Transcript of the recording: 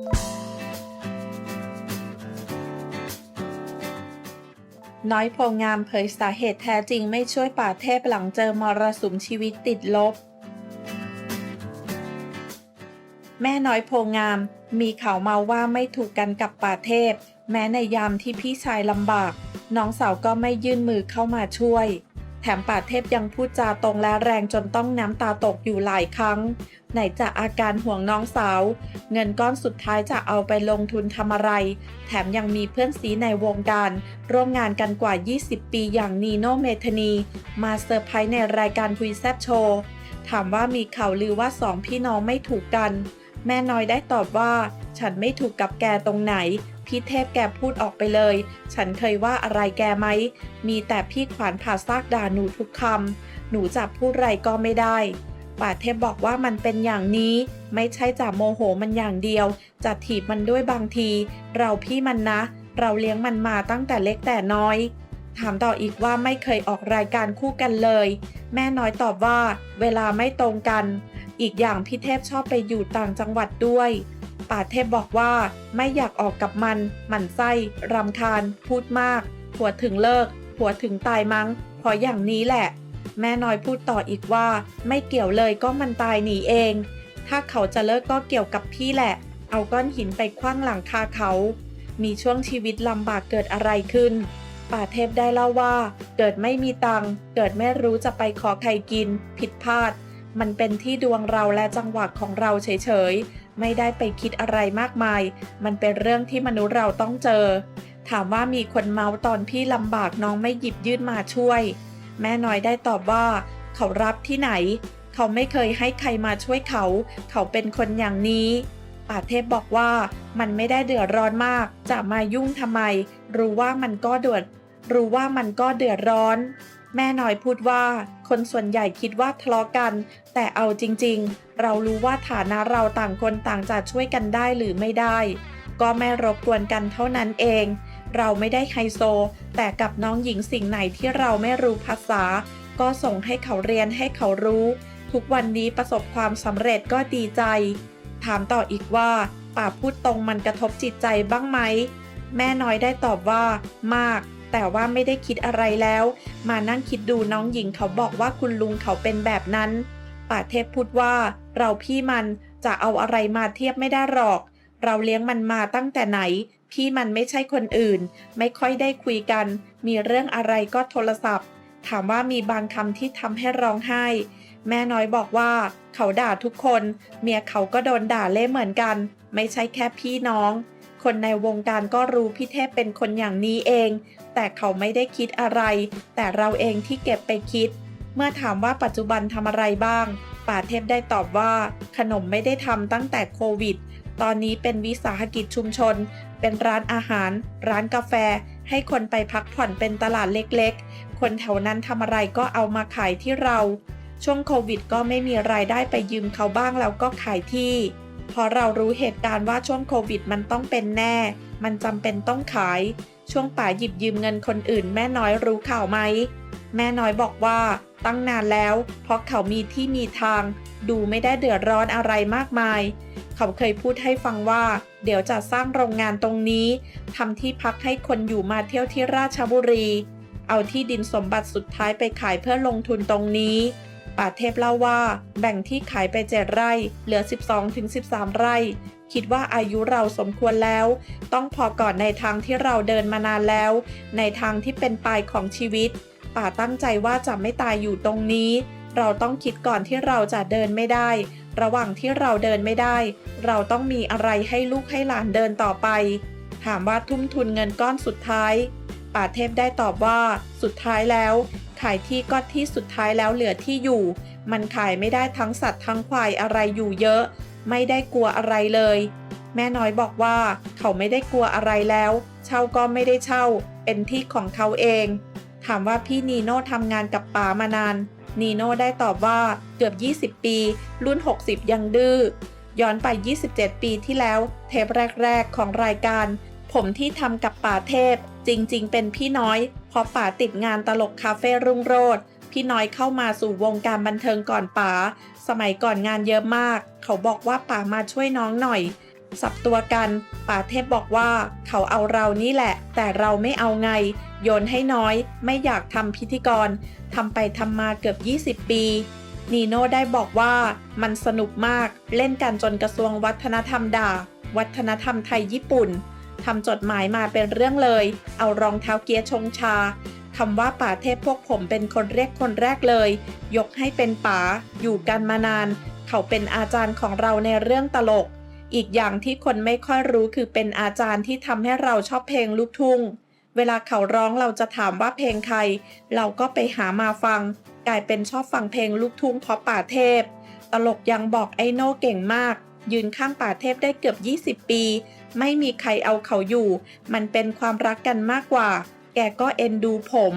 น้อยโพงามเผยสาเหตุแท้จริงไม่ช่วยป่าเทพหลังเจอมรสุมชีวิตติดลบ แม่น้อยโพงามมีข่าวมาว่าไม่ถูกกันกับป่าเทพ แม้ในยามที่พี่ชายลำบาก น้องสาวก็ไม่ยื่นมือเข้ามาช่วย แถมป่าเทพยังพูดจาตรงและแรงจนต้องน้ำตาตกอยู่หลายครั้ง ไหนจะอาการห่วงน้องสาว เงินก้อนสุดท้ายจะเอาไปลงทุนทำอะไร แถมยังมีเพื่อนซีในวงการ ร่วมงานกันกว่า 20 ปีอย่างนีโนเมธานี มาเซอร์ไพรส์ในรายการคุยแซบโชว์ ถามว่ามีข่าวลือว่าสองพี่น้องไม่ถูกกัน แม่น้อยได้ตอบว่า ฉันไม่ถูกกับแกตรงไหน พี่เทพแกพูดออกไปเลย ฉันเคยว่าอะไรแกไหม มีแต่พี่ขวานผ่าซากด่าหนูทุกคำหนูจะพูดไรก็ไม่ได้ ป่าเทพบอกว่ามันเป็นอย่างนี้ ไม่ใช่จะโมโหมันอย่างเดียว จะถีบมันด้วยบางที เราพี่มันนะ เราเลี้ยงมันมาตั้งแต่เล็กแต่น้อย ถามต่ออีกว่าไม่เคยออกรายการคู่กันเลย แม่น้อยตอบว่า เวลาไม่ตรงกัน อีกอย่างพี่เทพชอบไปอยู่ต่างจังหวัดด้วยป่าเทพบอกว่าไม่อยากออกกับมันหมันไส้รำคาญ พูดมากผัวถึงเลิกผัวถึงตายมั้งเพราะอย่างนี้แหละ แม่น้อยพูดต่ออีกว่า ไม่เกี่ยวเลยก็มันตายหนีเอง ถ้าเขาจะเลิกก็เกี่ยวกับพี่แหละ เอาก้อนหินไปคว้างหลังคาเขา มีช่วงชีวิตลำบากเกิดอะไรขึ้น ป่าเทพได้เล่าว่า เกิดไม่มีตังเกิดไม่รู้จะไปขอใครกิน ผิดพลาด มันเป็นที่ดวงเราและจังหวะของเราเฉยๆ ไม่ได้ไปคิดอะไรมากมาย มันเป็นเรื่องที่มนุษย์เราต้องเจอ ถามว่ามีคนเมาตอนพี่ลำบากน้องไม่หยิบยื่นมาช่วย แม่น้อยได้ตอบว่า เขารับที่ไหน เขาไม่เคยให้ใครมาช่วยเขา เขาเป็นคนอย่างนี้ป่าเทพบอกว่ามันไม่ได้เดือดร้อนมาก จะมายุ่งทำไม รู้ว่ามันก็เดือด รู้ว่ามันก็เดือดร้อน แม่น้อยพูดว่า คนส่วนใหญ่คิดว่าทะเลาะกัน แต่เอาจริงๆ เรารู้ว่าฐานะเราต่างคนต่างจะช่วยกันได้หรือไม่ได้ ก็ไม่รบกวนกันเท่านั้นเอง เราไม่ได้ไฮโซ แต่กับน้องหญิงสิ่งไหนที่เราไม่รู้ภาษา ก็ส่งให้เขาเรียนให้เขารู้ ทุกวันนี้ประสบความสำเร็จก็ดีใจ ถามต่ออีกว่าป่าพูดตรงมันกระทบจิตใจบ้างไหม แม่น้อยได้ตอบว่า มาก แต่ว่าไม่ได้คิดอะไรแล้ว มานั่งคิดดูน้องหญิงเขาบอกว่าคุณลุงเขาเป็นแบบนั้น ป่าเทพพูดว่า เราพี่มันจะเอาอะไรมาเทียบไม่ได้หรอก เราเลี้ยงมันมาตั้งแต่ไหน พี่มันไม่ใช่คนอื่น ไม่ค่อยได้คุยกัน มีเรื่องอะไรก็โทรศัพท์ ถามว่ามีบางคำที่ทำให้ร้องไห้ แม่น้อยบอกว่า เขาด่าทุกคน เมียเขาก็โดนด่าเละเหมือนกัน ไม่ใช่แค่พี่น้อง คนในวงการก็รู้พี่เทพเป็นคนอย่างนี้เอง แต่เขาไม่ได้คิดอะไร แต่เราเองที่เก็บไปคิด เมื่อถามว่าปัจจุบันทำอะไรบ้างป่าเทพได้ตอบว่าขนมไม่ได้ทำตั้งแต่โควิด ตอนนี้เป็นวิสาหกิจชุมชน เป็นร้านอาหาร ร้านกาแฟ ให้คนไปพักผ่อนเป็นตลาดเล็กๆ คนแถวนั้นทำอะไรก็เอามาขายที่เรา ช่วงโควิดก็ไม่มีรายได้ไปยืมเขาบ้างแล้วก็ขายที่ พอเรารู้เหตุการณ์ว่าช่วงโควิดมันต้องเป็นแน่ มันจำเป็นต้องขาย ช่วงป่าหยิบยืมเงินคนอื่น แม่น้อยรู้ข่าวไหม แม่น้อยบอกว่าตั้งนานแล้ว เพราะเขามีที่มีทาง ดูไม่ได้เดือดร้อนอะไรมากมาย เขาเคยพูดให้ฟังว่า เดี๋ยวจะสร้างโรงงานตรงนี้ทำที่พักให้คนอยู่มาเที่ยวที่ราชบุรี เอาที่ดินสมบัติสุดท้ายไปขายเพื่อลงทุนตรงนี้ ป่าเทพเล่าว่า แบ่งที่ขายไปเจ็ดไร่ เหลือ 12-13 ไร่ คิดว่าอายุเราสมควรแล้ว ต้องพอก่อนในทางที่เราเดินมานานแล้ว ในทางที่เป็นปลายของชีวิต ป่าตั้งใจว่าจะไม่ตายอยู่ตรงนี้ เราต้องคิดก่อนที่เราจะเดินไม่ได้ ระหว่างที่เราเดินไม่ได้ เราต้องมีอะไรให้ลูกให้หลานเดินต่อไป ถามว่าทุ่มทุนเงินก้อนสุดท้าย ป่าเทพได้ตอบว่า สุดท้ายแล้ว ขายที่ก็ที่สุดท้ายแล้วเหลือที่อยู่ มันขายไม่ได้ทั้งสัตว์ทั้งควายอะไรอยู่เยอะ ไม่ได้กลัวอะไรเลย แม่น้อยบอกว่า เขาไม่ได้กลัวอะไรแล้ว เช่าก็ไม่ได้เช่า เป็นที่ของเขาเอง ถามว่าพี่นีโน่ทำงานกับป๋ามานาน นีโน่ได้ตอบว่าเกือบ 20 ปี รุ่น 60 ยังดื้อ ย้อนไป 27 ปีที่แล้ว เทปแรก ๆ ของรายการ ผมที่ทำกับป๋าเทพ จริง ๆ เป็นพี่น้อยเพราะป๋าติดงานตลกคาเฟ่รุ่งโรจน์พี่น้อยเข้ามาสู่วงการบันเทิงก่อนป๋า สมัยก่อนงานเยอะมาก เขาบอกว่าป๋ามาช่วยน้องหน่อย สับตัวกันป่าเทพบอกว่าเขาเอาเรานี่แหละ แต่เราไม่เอาไง โยนให้น้อย ไม่อยากทำพิธีกรทำไปทำมาเกือบ 20 ปีนีโน่ได้บอกว่ามันสนุกมากเล่นกันจนกระทรวงวัฒนธรรมด่า วัฒนธรรมไทยญี่ปุ่นทำจดหมายมาเป็นเรื่องเลย เอารองเท้าเกียร์ชงชาคำว่าป่าเทพพวกผมเป็นคนเรียกคนแรกเลย ยกให้เป็นป๋าอยู่กันมานาน เขาเป็นอาจารย์ของเราในเรื่องตลก อีกอย่างที่คนไม่ค่อยรู้คือเป็นอาจารย์ที่ทำให้เราชอบเพลงลูกทุ่ง เวลาเขาร้องเราจะถามว่าเพลงใคร เราก็ไปหามาฟัง กลายเป็นชอบฟังเพลงลูกทุ่งเพราะป่าเทพ ตลกยังบอกไอโน่เก่งมาก ยืนข้างป่าเทพได้เกือบ 20 ปี ไม่มีใครเอาเขาอยู่ มันเป็นความรักกันมากกว่า แกก็เอ็นดูผม